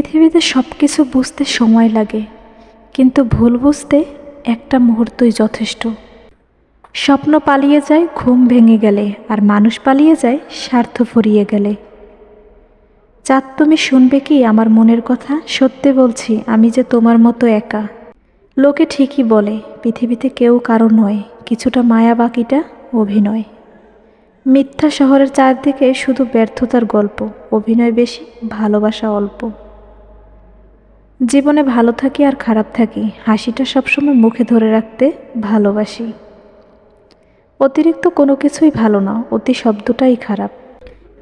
পৃথিবীতে সব কিছু বুঝতে সময় লাগে, কিন্তু ভুল বুঝতে একটা মুহূর্তই যথেষ্ট। স্বপ্ন পালিয়ে যায়, ঘুম ভেঙে গেলে, আর মানুষ পালিয়ে যায়, স্বার্থ ফুরিয়ে গেলে। চাঁদ, তুমি শুনবে কি আমার মনের কথা? সত্যি বলছি, আমি যে তোমার মতো একা। লোকে ঠিকই বলে, পৃথিবীতে কেউ কারও নয়, কিছুটা মায়া বাকিটা অভিনয়। মিথ্যা শহরের চারদিকে শুধু ব্যর্থতার গল্প, অভিনয় বেশি, ভালোবাসা অল্প। জীবনে ভালো থাকি আর খারাপ থাকি, হাসিটা সবসময় মুখে ধরে রাখতে ভালোবাসি। অতিরিক্ত কোনো কিছুই ভালো না, অতি শব্দটাই খারাপ।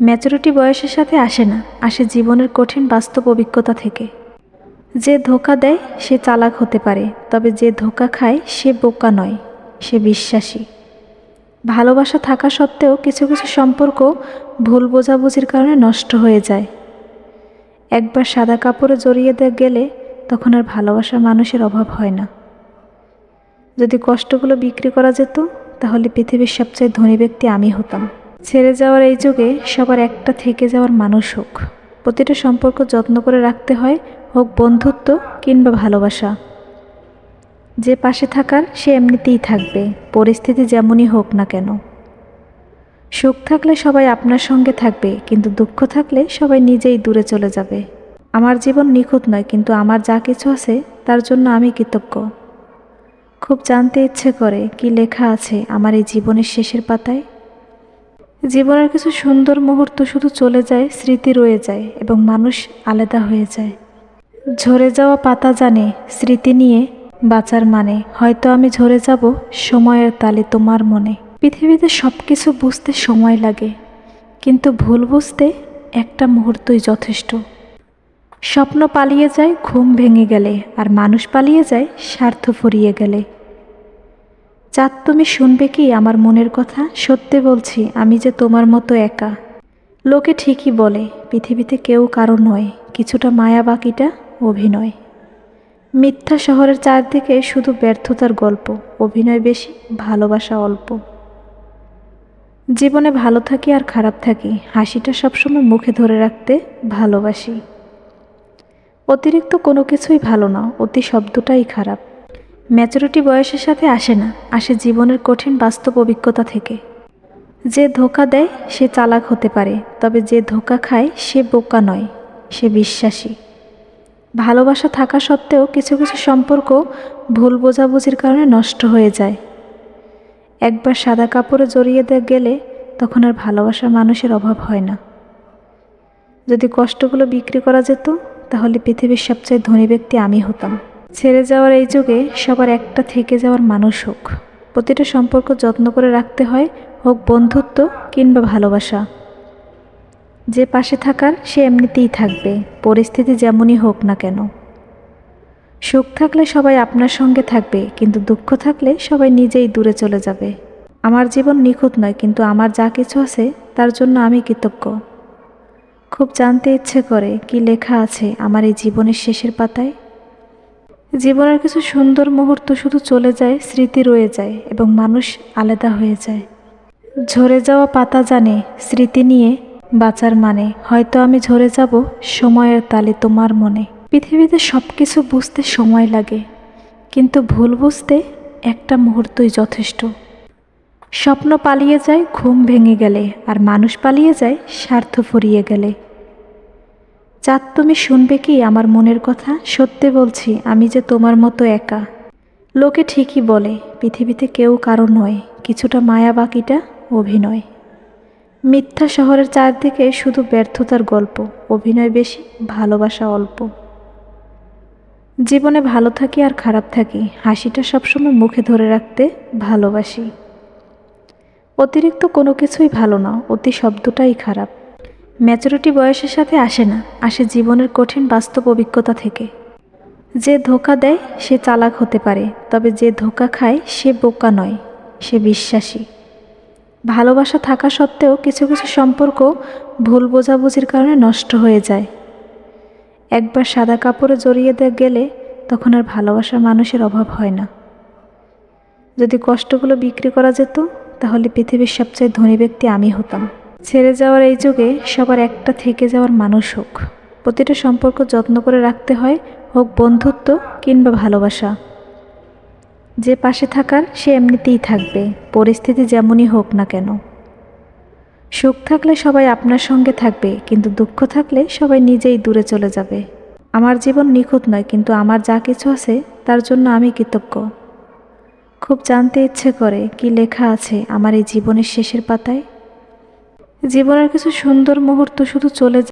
ম্যাচুরিটি বয়সের সাথে আসে না, আসে জীবনের কঠিন বাস্তব অভিজ্ঞতা থেকে। যে ধোকা দেয়, সে চালাক হতে পারে, তবে যে ধোকা খায়, সে বোকা নয়, সে বিশ্বাসী। ভালোবাসা থাকা সত্ত্বেও কিছু কিছু সম্পর্ক ভুল বোঝাবুঝির কারণে নষ্ট হয়ে যায়। একবার সাদা কাপড়ে জড়িয়ে দিয়ে গেলে তখন আর ভালোবাসার মানুষের অভাব হয় না। যদি কষ্টগুলো বিক্রি করা যেত, তাহলে পৃথিবীর সবচেয়ে ধনী ব্যক্তি আমি হতাম। ছেড়ে যাওয়ার এই যুগে সবার একটা থেকে যাওয়ার মানুষ হোক। প্রতিটা সম্পর্ক যত্ন করে রাখতে হয়, হোক বন্ধুত্ব কিংবা ভালোবাসা। যে পাশে থাকার, সে এমনিতেই থাকবে, পরিস্থিতি যেমনই হোক না কেন। সুখ থাকলে সবাই আপনার সঙ্গে থাকবে, কিন্তু দুঃখ থাকলে সবাই নিজেই দূরে চলে যাবে। আমার জীবন নিখুঁত নয়, কিন্তু আমার যা কিছু আছে, তার জন্য আমি কৃতজ্ঞ। খুব জানতে ইচ্ছে করে কি লেখা আছে আমার এই জীবনের শেষের পাতায়। জীবনের কিছু সুন্দর মুহূর্ত শুধু চলে যায়, স্মৃতি রয়ে যায় এবং মানুষ আলাদা হয়ে যায়। ঝরে যাওয়া পাতা জানে স্মৃতি নিয়ে বাঁচার মানে হয়তো আমি ঝরে যাব সময়ের তালে তোমার মনে। পৃথিবীতে সব কিছু বুঝতে সময় লাগে, কিন্তু ভুল বুঝতে একটা মুহূর্তই যথেষ্ট। স্বপ্ন পালিয়ে যায়, ঘুম ভেঙে গেলে, আর মানুষ পালিয়ে যায়, স্বার্থ ফুরিয়ে গেলে। চাঁদ, তুমি শুনবে কি আমার মনের কথা? সত্যি বলছি, আমি যে তোমার মতো একা। লোকে ঠিকই বলে, পৃথিবীতে কেউ কারও নয়, কিছুটা মায়া বাকিটা অভিনয়। মিথ্যা শহরের চারদিকে শুধু ব্যর্থতার গল্প, অভিনয় বেশি, ভালোবাসা অল্প। জীবনে ভালো থাকি আর খারাপ থাকি, হাসিটা সবসময় মুখে ধরে রাখতে ভালোবাসি। অতিরিক্ত কোনো কিছুই ভালো না, অতি শব্দটাই খারাপ। ম্যাচুরিটি বয়সের সাথে আসে না, আসে জীবনের কঠিন বাস্তব অভিজ্ঞতা থেকে। যে ধোকা দেয়, সে চালাক হতে পারে, তবে যে ধোকা খায়, সে বোকা নয়, সে বিশ্বাসী। ভালোবাসা থাকা সত্ত্বেও কিছু কিছু সম্পর্ক ভুল বোঝাবুঝির কারণে নষ্ট হয়ে যায়। একবার সাদা কাপড়ে জড়িয়ে দিয়ে গেলে তখন আর ভালোবাসার মানুষের অভাব হয় না। যদি কষ্টগুলো বিক্রি করা যেত তাহলে পৃথিবীর সবচেয়ে ধনী ব্যক্তি আমি হতাম। ছেড়ে যাওয়ার এই যুগে সবার একটা থেকে যাওয়ার মানুষ হোক। প্রতিটা সম্পর্ক যত্ন করে রাখতে হয়, হোক বন্ধুত্ব কিংবা ভালোবাসা। যে পাশে থাকার সে এমনিতেই থাকবে, পরিস্থিতি যেমনই হোক না কেন। সুখ থাকলে সবাই আপনার সঙ্গে থাকবে, কিন্তু দুঃখ থাকলে সবাই নিজেই দূরে চলে যাবে। আমার জীবন নিখুঁত নয়, কিন্তু আমার যা কিছু আছে, তার জন্য আমি কৃতজ্ঞ। খুব জানতে ইচ্ছে করে কি লেখা আছে আমার এই জীবনের শেষের পাতায়। জীবনের কিছু সুন্দর মুহূর্ত শুধু চলে যায়, স্মৃতি রয়ে যায় এবং মানুষ আলাদা হয়ে যায়। ঝরে যাওয়া পাতা জানে স্মৃতি নিয়ে বাঁচার মানে হয়তো আমি ঝরে যাব সময়ের তালে তোমার মনে। পৃথিবীতে সব কিছু বুঝতে সময় লাগে, কিন্তু ভুল বুঝতে একটা মুহূর্তই যথেষ্ট। স্বপ্ন পালিয়ে যায়, ঘুম ভেঙে গেলে, আর মানুষ পালিয়ে যায়, স্বার্থ ফুরিয়ে গেলে। চাঁদ, তুমি শুনবে কি আমার মনের কথা? সত্যি বলছি, আমি যে তোমার মতো একা। লোকে ঠিকই বলে, পৃথিবীতে কেউ কারও নয়, কিছুটা মায়া বাকিটা অভিনয়। মিথ্যা শহরের চারদিকে শুধু ব্যর্থতার গল্প, অভিনয় বেশি, ভালোবাসা অল্প। জীবনে ভালো থাকি আর খারাপ থাকি, হাসিটা সবসময় মুখে ধরে রাখতে ভালোবাসি। অতিরিক্ত কোনো কিছুই ভালো না, অতি শব্দটাই খারাপ। ম্যাচুরিটি বয়সের সাথে আসে না, আসে জীবনের কঠিন বাস্তব অভিজ্ঞতা থেকে। যে ধোকা দেয়, সে চালাক হতে পারে, তবে যে ধোকা খায়, সে বোকা নয়, সে বিশ্বাসী। ভালোবাসা থাকা সত্ত্বেও কিছু কিছু সম্পর্ক ভুল বোঝাবুঝির কারণে নষ্ট হয়ে যায়। একবার সাদা কাপড়ে জড়িয়ে দিয়ে গেলে তখন আর ভালোবাসার মানুষের অভাব হয় না। যদি কষ্টগুলো বিক্রি করা যেত তাহলে পৃথিবীর সবচেয়ে ধনী ব্যক্তি আমি হতাম। ছেড়ে যাওয়ার এই যুগে সবার একটা থেকে যাওয়ার মানুষ হোক। প্রতিটা সম্পর্ক যত্ন করে রাখতে হয়, হোক বন্ধুত্ব কিংবা ভালোবাসা। যে পাশে থাকার সে এমনিতেই থাকবে, পরিস্থিতি যেমনই হোক না কেন। সুখ থাকলে সবাই আপনার সঙ্গে থাকবে, কিন্তু দুঃখ থাকলে সবাই নিজেই দূরে চলে যাবে। আমার জীবন নিখুঁত নয়, কিন্তু আমার যা কিছু আছে, তার জন্য আমি কৃতজ্ঞ। খুব জানতে ইচ্ছে করে কি লেখা আছে আমার এই জীবনের শেষের পাতায়? জীবনের কিছু সুন্দর মুহূর্ত শুধু চলে